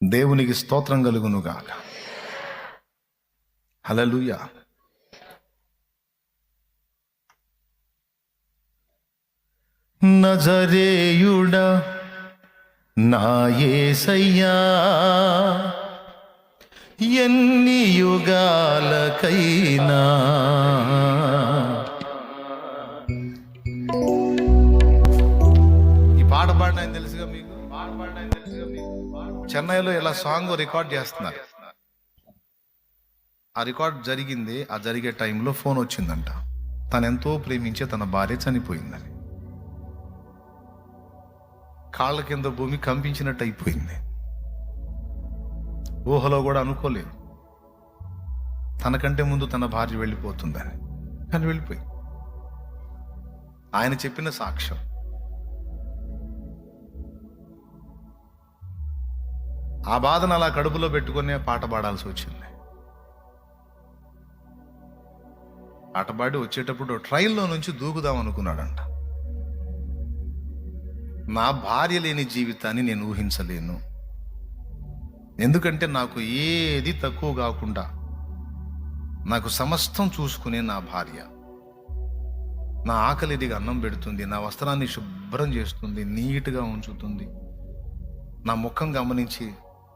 దేవునికి స్తోత్రం కలుగునుగాక హలలుయ నజరేయుడ నాయేసయ్యా ఎన్ని యుగాలకైనా చెన్నైలో ఇలా సాంగ్ రికార్డ్ చేస్తున్నారు. ఆ రికార్డ్ జరిగింది ఆ జరిగే టైంలో ఫోన్ వచ్చిందంట. తను ఎంతో ప్రేమించే తన భార్య చనిపోయిందని. కాళ్ళ కింద భూమి కంపించినట్టు అయిపోయింది. ఊహలో కూడా అనుకోలేదు. తనకంటే ముందు తన భార్య వెళ్ళిపోతుందని. కానీ వెళ్ళిపోయి ఆయన చెప్పిన సాక్ష్యం. ఆ బాధను అలా కడుపులో పెట్టుకునే పాట పాడాల్సి వచ్చింది. పాట పాడి వచ్చేటప్పుడు ట్రైన్లో నుంచి దూకుదాం అనుకున్నాడంట. నా భార్య లేని జీవితాన్ని నేను ఊహించలేను. ఎందుకంటే నాకు ఏది తక్కువ కాకుండా నాకు సమస్తం చూసుకునే నా భార్య. నా ఆకలిదిగా అన్నం పెడుతుంది నా వస్త్రాన్ని శుభ్రం చేస్తుంది నీట్గా ఉంచుతుంది. నా ముఖం గమనించి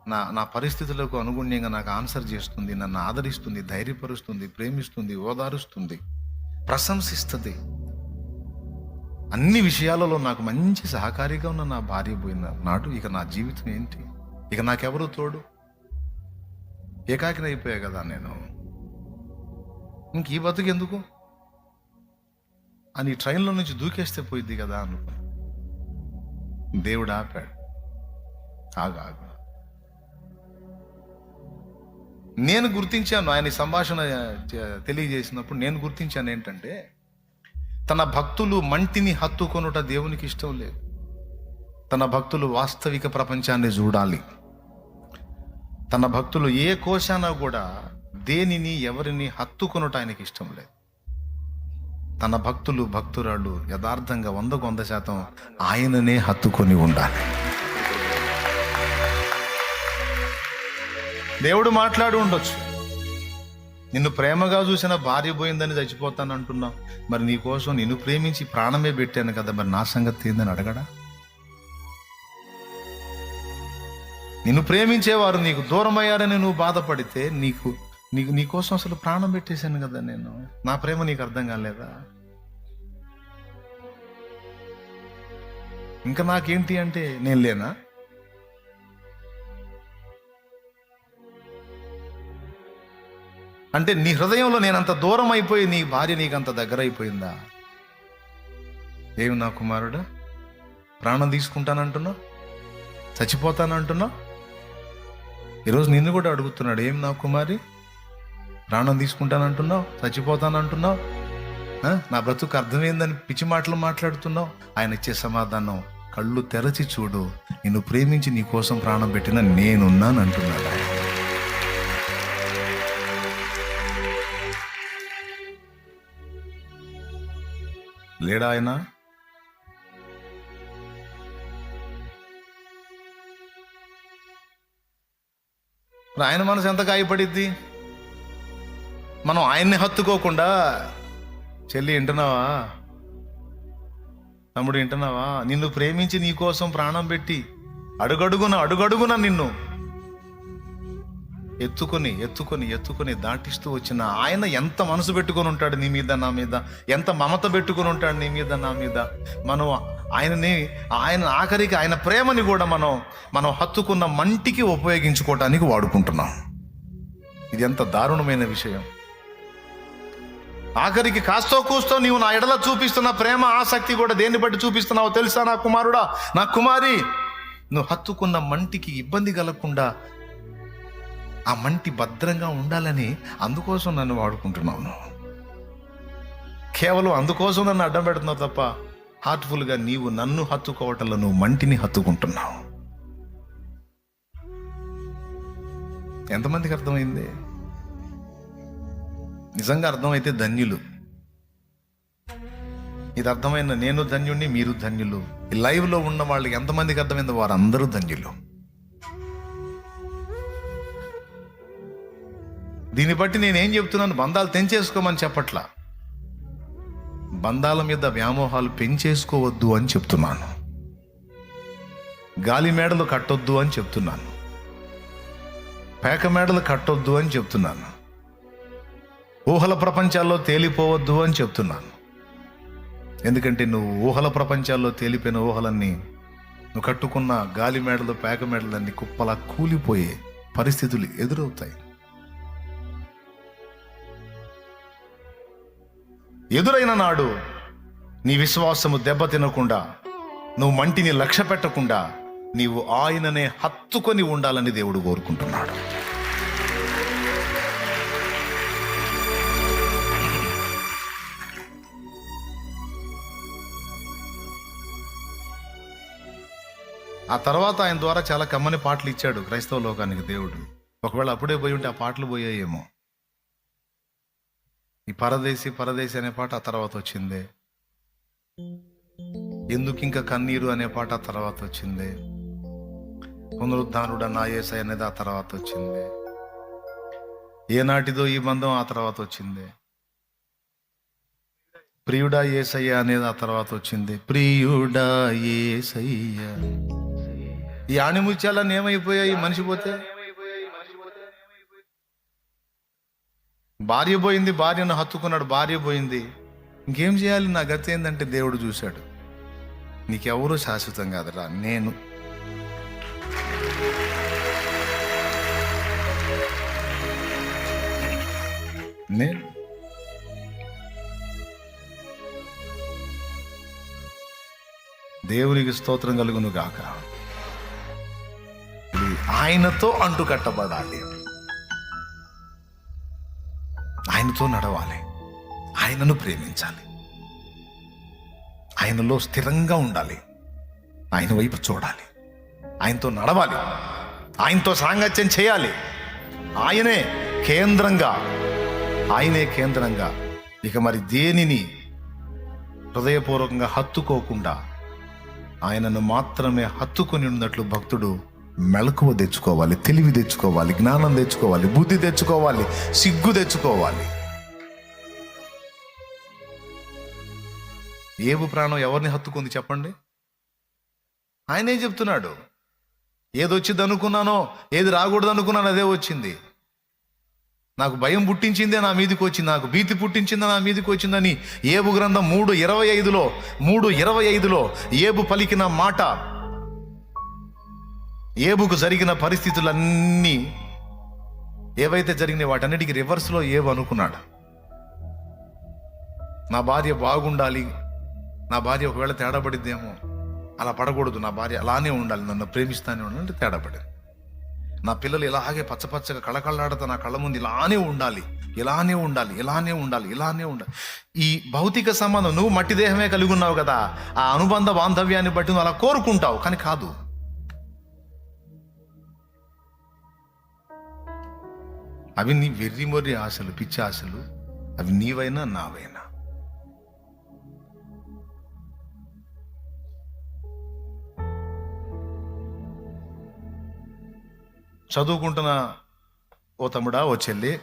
నా నా పరిస్థితులకు అనుగుణ్యంగా నాకు ఆన్సర్ చేస్తుంది నన్ను ఆదరిస్తుంది ధైర్యపరుస్తుంది ప్రేమిస్తుంది ఓదారుస్తుంది ప్రశంసిస్తుంది. అన్ని విషయాలలో నాకు మంచి సహకారిగా ఉన్న నా భార్య పోయిన నాడు ఇక నా జీవితం ఏంటి? ఇక నాకెవరు తోడు? ఏకాకిన అయిపోయా కదా నేను. ఇంక ఈ బతుకు ఎందుకు? అని ట్రైన్లో నుంచి దూకేస్తే పోయిద్ది కదా అనుకో దేవుడు ఆపాడు. ఆగు. నేను గుర్తించాను. ఆయన సంభాషణ తెలియజేసినప్పుడు నేను గుర్తించాను ఏంటంటే తన భక్తులు మంటిని హత్తుకొనుట దేవునికి ఇష్టం లేదు. తన భక్తులు వాస్తవిక ప్రపంచాన్ని చూడాలి. తన భక్తులు ఏ కోశాన కూడా దేనిని ఎవరిని హత్తుకొనుట ఆయనకి ఇష్టం లేదు. తన భక్తులు భక్తురాళ్ళు యథార్థంగా వందకు వంద శాతం ఆయననే హత్తుకొని ఉండాలి. దేవుడు మాట్లాడి ఉండొచ్చు. నిన్ను ప్రేమగా చూసిన భార్య పోయిందని చచ్చిపోతాను అంటున్నావు మరి నీ కోసం నిన్ను ప్రేమించి ప్రాణమే పెట్టాను కదా మరి నా సంగతి ఏందని అడగడా? నిన్ను ప్రేమించేవారు నీకు దూరం అయ్యారని నువ్వు బాధపడితే నీకు నీకు నీ కోసం అసలు ప్రాణం పెట్టేశాను కదా నేను. నా ప్రేమ నీకు అర్థం కాలేదా? ఇంకా నాకేంటి అంటే నేను లేనా? అంటే నీ హృదయంలో నేనంత దూరం అయిపోయి నీ భార్య నీకంత దగ్గర అయిపోయిందా ఏమి నా కుమారుడు? ప్రాణం తీసుకుంటానంటున్నావు? చచ్చిపోతానంటున్నావు? ఈరోజు నిన్ను కూడా అడుగుతున్నాడు ఏం నా కుమారి? ప్రాణం తీసుకుంటానంటున్నావు? చచ్చిపోతానంటున్నావు? నా బ్రతుకు అర్థమైందని పిచ్చి మాటలు మాట్లాడుతున్నావు? ఆయన ఇచ్చే సమాధానం కళ్ళు తెరచి చూడు. నిన్ను ప్రేమించి నీ కోసం ప్రాణం పెట్టిన నేనున్నాను అంటున్నాడు ఆయన. లేడా ఆయన? ఆయన మనసు ఎంత గాయపడిద్ది? మనం ఆయన్ని హత్తుకోకుండా చెల్లి వింటున్నావా తమ్ముడు వింటున్నావా నిన్ను ప్రేమించి నీకోసం ప్రాణం పెట్టి అడుగడుగున అడుగడుగున నిన్ను ఎత్తుకొని ఎత్తుకొని ఎత్తుకొని దాటిస్తూ వచ్చిన ఆయన ఎంత మనసు పెట్టుకొని ఉంటాడు నీ మీద నా మీద? ఎంత మమత పెట్టుకొని ఉంటాడు నీ మీద నా మీద? మనం ఆయనని ఆయన ఆఖరికి ఆయన ప్రేమని కూడా మనం మనం హత్తుకున్న మంటికి ఉపయోగించుకోవటానికి వాడుకుంటున్నాం. ఇది ఎంత దారుణమైన విషయం. ఆఖరికి కాస్తో కూస్తో నీవు నా ఎడల చూపిస్తున్న ప్రేమ ఆసక్తి కూడా దేన్ని బట్టి చూపిస్తున్నావో తెలుసా నా కుమారుడా? నా కుమారి నువ్వు హత్తుకున్న మంటికి ఇబ్బంది కలగకుండా ఆ మంటి భద్రంగా ఉండాలని అందుకోసం నన్ను వాడుకుంటున్నావు కేవలం అందుకోసం నన్ను అడ్డం పెడుతున్నావు తప్ప హార్ట్ఫుల్గా నీవు నన్ను హత్తుకోవటంలో నువ్వు మంటిని హత్తుకుంటున్నావు. ఎంతమందికి అర్థమైంది? నిజంగా అర్థమైతే ధన్యులు. ఇది అర్థమైన నేను ధన్యుణ్ణి మీరు ధన్యులు. ఈ లైవ్లో ఉన్న వాళ్ళకి ఎంతమందికి అర్థమైందో వారందరూ ధన్యులు. దీన్ని బట్టి నేనేం చెప్తున్నాను బంధాలు తెంచేసుకోమని చెప్పట్లా. బంధాల మీద వ్యామోహాలు పెంచేసుకోవద్దు అని చెప్తున్నాను. గాలి మేడలు కట్టొద్దు అని చెప్తున్నాను. పేక మేడలు కట్టొద్దు అని చెప్తున్నాను. ఊహల ప్రపంచాల్లో తేలిపోవద్దు అని చెప్తున్నాను. ఎందుకంటే నువ్వు ఊహల ప్రపంచాల్లో తేలిపోయిన ఊహలన్నీ నువ్వు కట్టుకున్న గాలి మేడలు పేక మేడలన్నీ కుప్పలా కూలిపోయే పరిస్థితులు ఎదురవుతాయి. ఎదురైన నాడు నీ విశ్వాసము దెబ్బతినకుండా నువ్వు మంటిని లక్ష్య పెట్టకుండా నీవు ఆయననే హత్తుకొని ఉండాలని దేవుడు కోరుకుంటున్నాడు. ఆ తర్వాత ఆయన ద్వారా చాలా కమ్మని పాటలు ఇచ్చాడు క్రైస్తవ లోకానికి దేవుడు. ఒకవేళ అప్పుడే పోయి ఉంటే ఆ పాటలు పోయాయేమో. ఈ పరదేశి పరదేశి అనే పాట ఆ తర్వాత వచ్చింది. ఎందుకు ఇంకా కన్నీరు అనే పాట ఆ తర్వాత వచ్చింది. పునరుద్ధానుడ నా ఏసై అనేది ఆ తర్వాత వచ్చింది. ఏనాటిదో ఈ బంధం ఆ తర్వాత వచ్చింది. ప్రియుడా ఏసయ్య అనేది ఆ తర్వాత వచ్చింది. ప్రియుడా ఏసయ్య. ఈ ఆణిముత్యాలన్నీ ఏమైపోయాయి? మనిషి పోతే? భార్య పోయింది భార్యను హత్తుకున్నాడు భార్య పోయింది. ఇంకేం చేయాలి? నా గతి ఏంటంటే దేవుడు చూశాడు. నీకెవరూ శాశ్వతం కాదురా నేను. నేను దేవునికి స్తోత్రం కలుగును గాక ఆయనతో అంటు కట్టబడాలి ఆయనతో నడవాలి. ఆయనను ప్రేమించాలి. ఆయనలో స్థిరంగా ఉండాలి. ఆయన వైపు చూడాలి. ఆయనతో నడవాలి. ఆయనతో సాంగత్యం చేయాలి. ఆయనే కేంద్రంగా. ఆయనే కేంద్రంగా. ఇక మరి దేనిని హృదయపూర్వకంగా హత్తుకోకుండా ఆయనను మాత్రమే హత్తుకొని ఉన్నట్లు భక్తుడు మెలకువ తెచ్చుకోవాలి తెలివి తెచ్చుకోవాలి జ్ఞానం తెచ్చుకోవాలి బుద్ధి తెచ్చుకోవాలి సిగ్గు తెచ్చుకోవాలి. ఏబు ప్రాణం ఎవరిని హత్తుకుంది చెప్పండి? ఆయనే చెప్తున్నాడు. ఏది వచ్చింది అనుకున్నానో ఏది రాకూడదు అనుకున్నాను అదే వచ్చింది. నాకు భయం పుట్టించిందే నా మీదకి వచ్చింది నాకు భీతి పుట్టించిందే నా మీదకి వచ్చిందని ఏబు గ్రంథం మూడు ఇరవై ఐదులో మూడు ఇరవై ఐదులో ఏబు పలికిన మాట ఏబుకు జరిగిన పరిస్థితులన్నీ ఏవైతే జరిగినాయి వాటన్నిటికీ రివర్స్లో ఏబు అనుకున్నాడు. నా భార్య బాగుండాలి నా భార్య ఒకవేళ తేడాపడిద్దేమో అలా పడకూడదు నా భార్య అలానే ఉండాలి నన్ను ప్రేమిస్తానే ఉండాలంటే తేడాపడింది. నా పిల్లలు ఇలాగే పచ్చపచ్చగా కళకళలాడుతూ నా కళ్ళ ముందు ఇలానే ఉండాలి ఇలానే ఉండాలి ఇలానే ఉండాలి ఇలానే ఉండాలి. ఈ భౌతిక సంబంధం నువ్వు మట్టి దేహమే కలిగి ఉన్నావు కదా ఆ అనుబంధ బాంధవ్యాన్ని బట్టి నువ్వు అలా కోరుకుంటావు కానీ కాదు. అవి నీ వెర్రి మొర్రి ఆశలు పిచ్చి ఆశలు. అవి నీవైనా నావైనా. చదువుకుంటున్న ఓ తమ్ముడా ఓ చెల్లి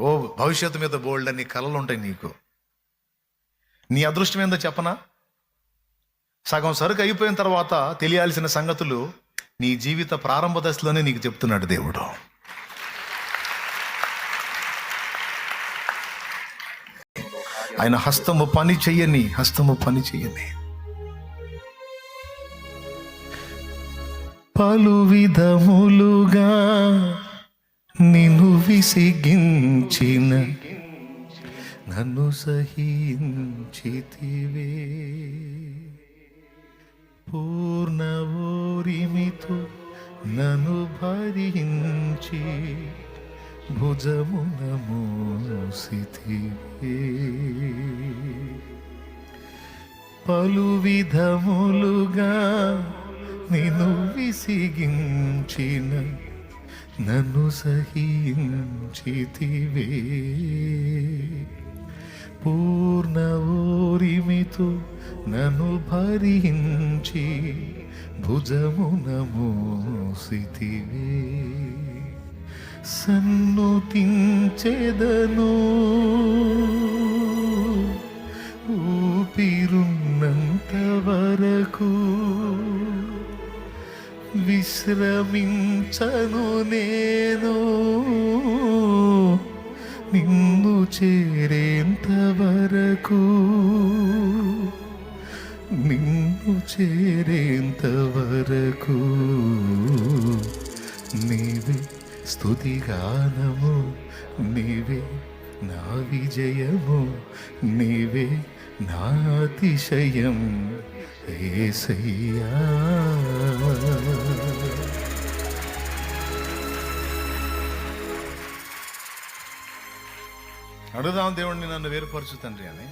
ఓ భవిష్యత్తు మీద బోల్డ్ అని కలలు ఉంటాయి నీకు. నీ అదృష్టం ఏందో చెప్పనా? సగం సరుకు అయిపోయిన తర్వాత తెలియాల్సిన సంగతులు నీ జీవిత ప్రారంభ దశలోనే నీకు చెప్తున్నాడు దేవుడు. ఆయన హస్తము పని చెయ్యని హస్తము పని చెయ్యని పలు విధములుగా నిన్ను విసిగించిన నన్ను సహించితివే. పూర్ణ ఓరిమితో నన్ను భరించి భుజమున మోసితివే. పలు విధములుగా నిను విసిగించిన నన్ను సహించితివే. పూర్ణ ఓరిమితో నన్ను భరించి భుజమున మోసితివే. సన్నుతించెదను ఊపిరున్నంత వరకు విశ్రమించను నేను. నిన్ను చేరేంత వరకు నిన్ను చేరేంత వరకు స్థుతిగానము నీవే నా విజయము నీవే నా అతిశయం. ఏసయ్యా అడుగుదాం దేవుణ్ణి నన్ను వేరుపరచు తండ్రి అని.